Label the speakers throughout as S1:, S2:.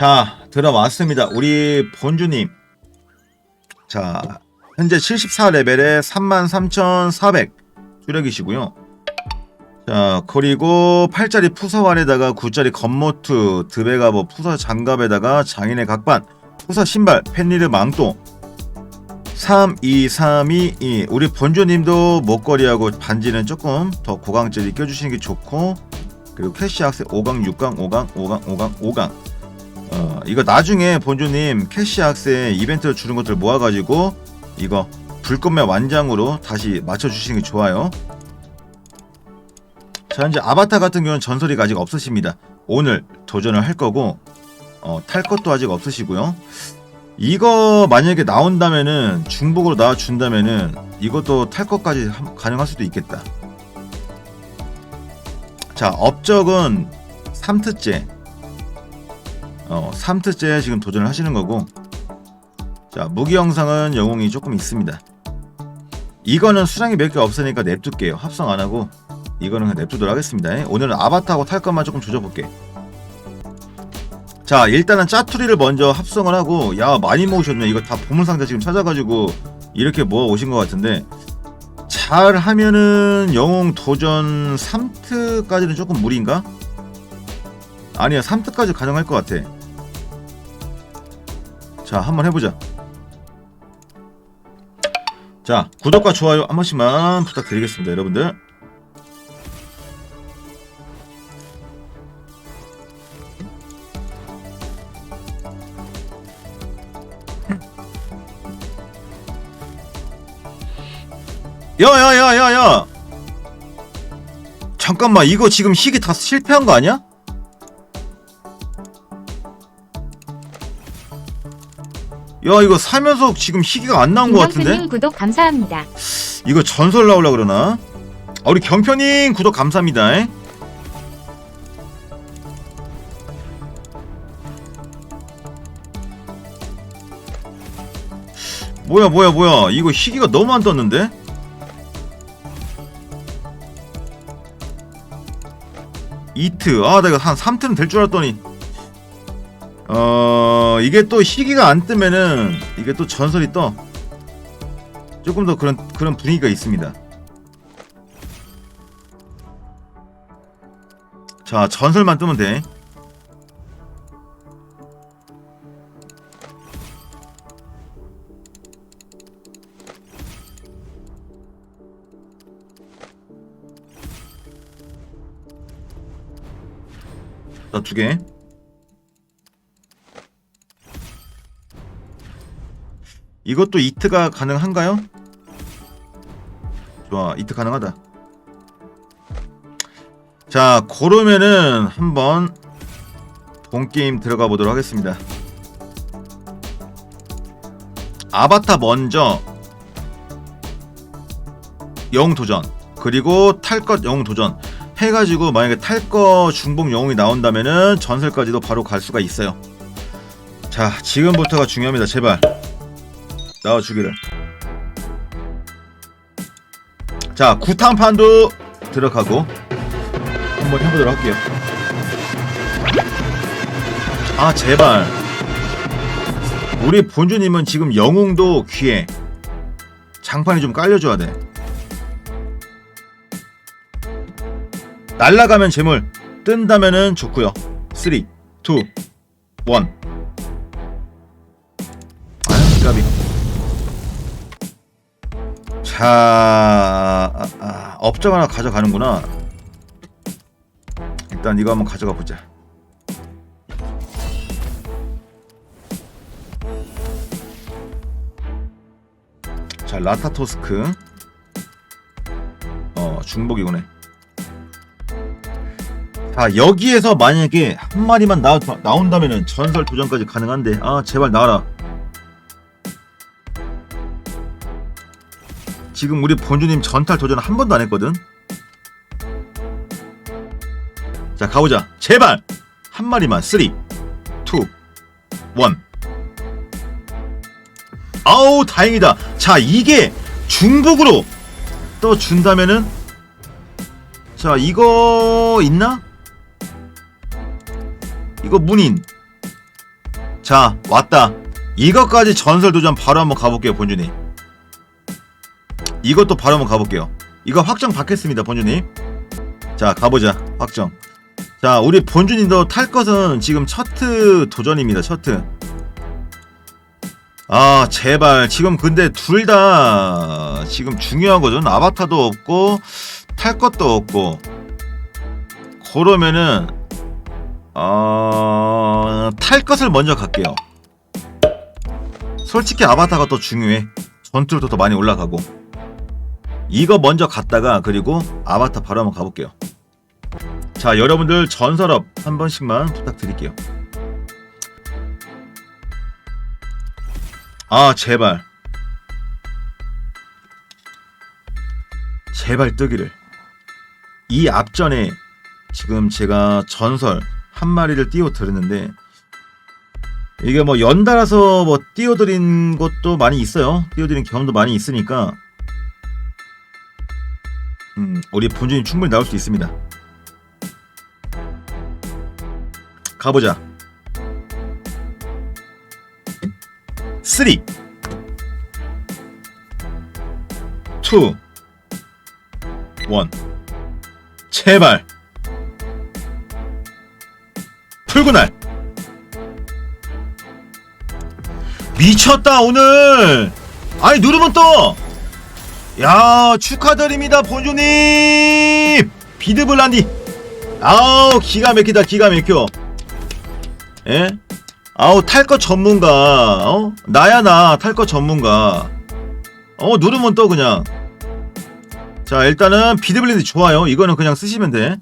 S1: 자 들어왔습니다. 우리 본주님. 자 현재 74레벨에 33,400 주력이시고요. 자 그리고 8짜리 푸서환에다가 9짜리 겉모트 드베가버 푸서 장갑에다가 장인의 각반 푸서 신발 펜리르 망토 3, 2, 3, 2, 2 우리 본주님도 목걸이하고 반지는 조금 더 고강짜리 껴주시는 게 좋고 그리고 캐시 악세 5강, 6강, 5강, 5강, 5강, 5강 어, 이거 나중에 본주님 캐시 악세 이벤트 주는 것들 모아가지고 이거 불꽃매 완장으로 다시 맞춰주시는 게 좋아요. 자 이제 아바타 같은 경우는 전설이 아직 없으십니다. 오늘 도전을 할 거고 어, 탈 것도 아직 없으시고요. 이거 만약에 나온다면은 중복으로 나와준다면은 이것도 탈 것까지 함- 가능할 수도 있겠다. 자 업적은 3트째 어, 3트째 지금 도전을 하시는 거고. 자 무기 영상은 영웅이 조금 있습니다. 이거는 수량이 몇 개 없으니까 냅둘게요. 합성 안 하고 이거는 그냥 냅두도록 하겠습니다. 예, 오늘은 아바타하고 탈 것만 조금 조져볼게 자 일단은 짜투리를 먼저 합성을 하고 야 많이 모으셨네. 이거 다 보물상자 지금 찾아가지고 이렇게 모아 오신 것 같은데 잘 하면은 영웅 도전 3트까지는 조금 무리인가? 아니야 3트까지 가능할 것 같아. 자 한번 해보자. 자 구독과 좋아요 한 번씩만 부탁드리겠습니다 여러분들 야야야야야 잠깐만 이거 지금 희귀 다 실패한 거 아니야? 야 이거 살면서 지금 희귀가 안 나온 거 같은데?
S2: 김경수님 구독 감사합니다.
S1: 이거 전설 나오려 그러나? 아, 우리 경편님 구독 감사합니다. 에? 뭐야 뭐야 뭐야 이거 희귀가 너무 안 떴는데? 이트 아 내가 한 3트는 될 줄 알았더니 어 이게 또 희귀가 안 뜨면은 이게 또 전설이 떠 조금 더 그런 그런 분위기가 있습니다. 자 전설만 뜨면 돼. 자두 개. 이것도 이트가 가능한가요? 좋아 이트 가능하다 자 그러면은 한번 본 게임 들어가 보도록 하겠습니다 아바타 먼저 영웅 도전 그리고 탈 것 영웅 도전 해가지고 만약에 탈거 중복 영웅이 나온다면은 전설까지도 바로 갈 수가 있어요. 자 지금부터가 중요합니다. 제발. 나와주기를. 자 구탕판도 들어가고 한번 해보도록 할게요. 아 제발. 우리 본주님은 지금 영웅도 귀해 장판이 좀 깔려줘야 돼 날라가면 재물 뜬다면은 좋고요 3 2 1 아유 까비 자, 아, 아, 업적 하나 가져가는구나. 일단 이거 한번 가져가 보자. 자, 라타토스크. 어, 중복이구네. 자, 여기에서 만약에 한 마리만 나, 나온다면은 전설 도전까지 가능한데, 아, 제발 나와라. 지금 우리 본주님 전탈 도전 한 번도 안 했거든. 자 가보자. 제발 한 마리만. 3, 2, 1. 아우 다행이다. 자 이게 중복으로 떠 준다면은 자 이거 있나? 이거 문인. 자 왔다. 이것까지 전설 도전 바로 한번 가볼게요 본주님 이것도 바로 한번 가볼게요. 이거 확정 받겠습니다 본주님 자 가보자 확정. 자 우리 본주님도 탈 것은 지금 첫트 도전입니다 첫트. 아 제발. 지금 근데 둘 다 지금 중요하거든 아바타도 없고 탈 것도 없고. 그러면은 어... 탈 것을 먼저 갈게요. 솔직히 아바타가 더 중요해. 전투도 더 많이 올라가고. 이거 먼저 갔다가 그리고 아바타 바로 한번 가볼게요. 자 여러분들 전설업 한 번씩만 부탁드릴게요. 아 제발. 제발 뜨기를. 이 앞전에 지금 제가 전설 한 마리를 띄워 드렸는데 이게 뭐 연달아서 뭐 띄워드린 것도 많이 있어요. 띄워드린 경험도 많이 있으니까 음, 우리 본전이 충분히 나올 수 있습니다. 가보자. 3 2 1 제발 날 미쳤다 오늘. 아니 누르면 떠 야 축하드립니다 본조님. 비드블란디. 아우 기가 막히다 기가 막혀. 예? 아우 탈것 전문가. 어? 나야 나. 탈것 전문가. 어 누르면 떠 그냥. 자 일단은 비드블린드 좋아요. 이거는 그냥 쓰시면 돼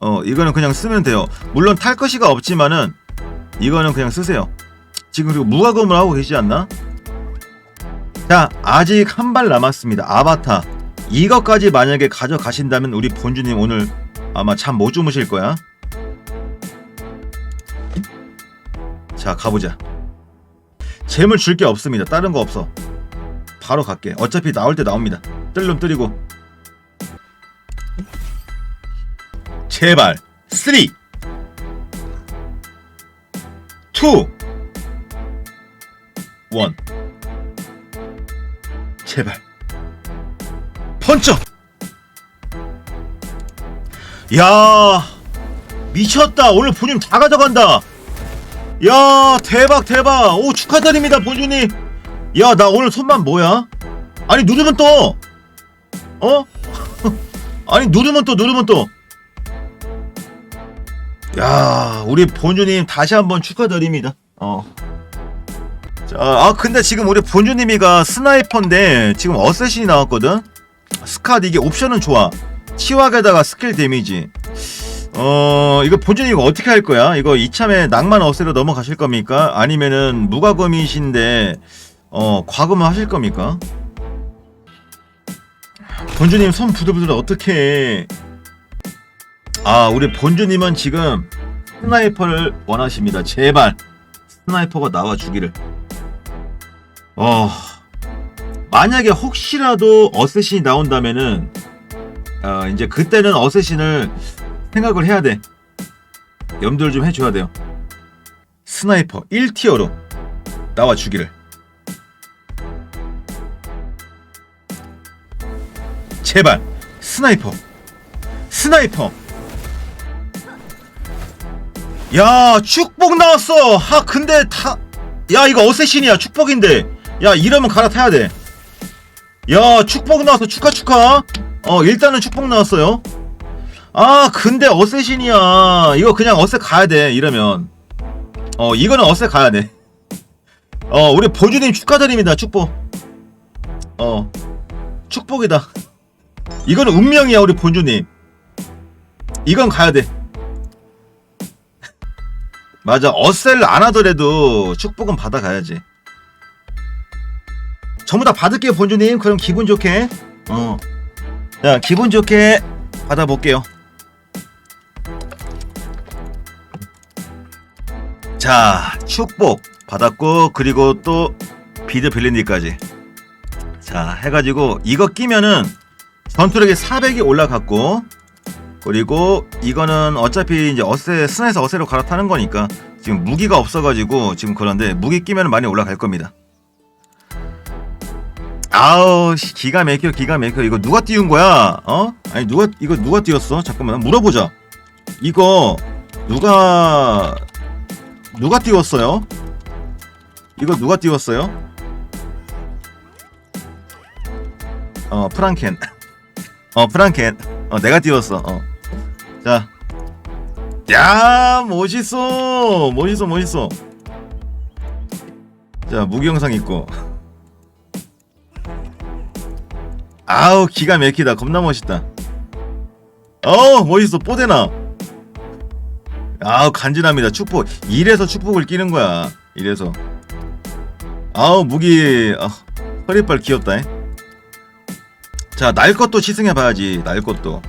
S1: 어 이거는 그냥 쓰면 돼요. 물론 탈 것이가 없지만은 이거는 그냥 쓰세요. 지금 그리고 무과금을 하고 계시지 않나? 자 아직 한 발 남았습니다. 아바타. 이것까지 만약에 가져가신다면 우리 본주님 오늘 아마 잠 못 주무실 거야. 자 가보자. 재물 줄 게 없습니다. 다른 거 없어. 바로 갈게. 어차피 나올 때 나옵니다. 뜰름 뜨리고 제발. 3 2 1 제발. 펀쳐. 야 미쳤다. 오늘 본인 다 가져간다. 야 대박 대박. 오 축하드립니다 본주님 야나 오늘 손만 뭐야? 아니 누르면 또 어? 아니 누르면 또 누르면 또 야, 우리 본주님 다시 한번 축하드립니다. 어. 자, 아 근데 지금 우리 본주님이가 스나이퍼인데 지금 어쌔신이 나왔거든. 스캇 이게 옵션은 좋아. 치wak에다가 스킬 데미지. 어, 이거 본주님 이거 어떻게 할 거야? 이거 이참에 낭만 어세로 넘어가실 겁니까? 아니면은 무과금이신데 어, 과금을 하실 겁니까? 본주님 손 부들부들 어떻게 해? 아, 우리 본주님은 지금 스나이퍼를 원하십니다. 제발 스나이퍼가 나와 주기를. 어, 만약에 혹시라도 어쌔신이 나온다면은 어, 이제 그때는 어쌔신을 생각을 해야 돼. 염두를 좀 해줘야 돼요. 스나이퍼 1티어로 나와 주기를. 제발 스나이퍼 스나이퍼 야 축복 나왔어. 하 근데 다 야 이거 어쌔신이야. 축복인데. 야 이러면 갈아타야 돼야 축복 나왔어. 축하 축하. 어 일단은 축복 나왔어요. 아 근데 어쌔신이야. 이거 그냥 어쌔 가야 돼 이러면. 어 이거는 어쌔 가야 돼 어 우리 보주님 축하드립니다 축복. 어 축복이다. 이거는 운명이야 우리 본주님. 이건 가야 돼 맞아. 어셀 안 하더라도 축복은 받아가야지. 전부 다 받을게요 본주님. 그럼 기분 좋게. 어자 기분 좋게 받아볼게요. 자 축복 받았고 그리고 또 비드 빌린디까지. 자 해가지고 이거 끼면은 전투력이 400이 올라갔고 그리고 이거는 어차피 이제 어세 스나에서 어세로 갈아타는 거니까 지금 무기가 없어가지고 지금 그런데 무기 끼면 많이 올라갈 겁니다. 아우 씨, 기가 막혀 기가 막혀 이거 누가 띄운 거야? 어? 아니 누가 이거 누가 띄웠어? 잠깐만 물어보자. 이거 누가 누가 띄웠어요? 이거 누가 띄웠어요? 어 프랑켄 어 프랑켄 어 내가 띄웠어 어. 자. 야 멋있어. 멋있어 멋있어. 자 무기 영상 있고. 아우 기가 막히다. 겁나 멋있다. 어 멋있어. 뽀대나. 아우 간지납니다. 축복. 이래서 축복을 끼는 거야. 이래서. 아우 무기. 아, 허리빨 귀엽다 잉? 자, 날 것도 시승해 봐야지. 날 것도.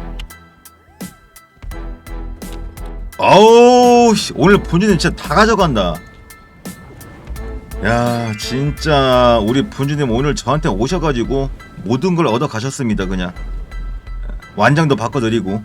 S1: 어우, 씨, 오늘 본주님 진짜 다 가져간다. 야, 진짜 우리 본주님 오늘 저한테 오셔가지고 모든 걸 얻어 가셨습니다. 그냥 완장도 바꿔드리고.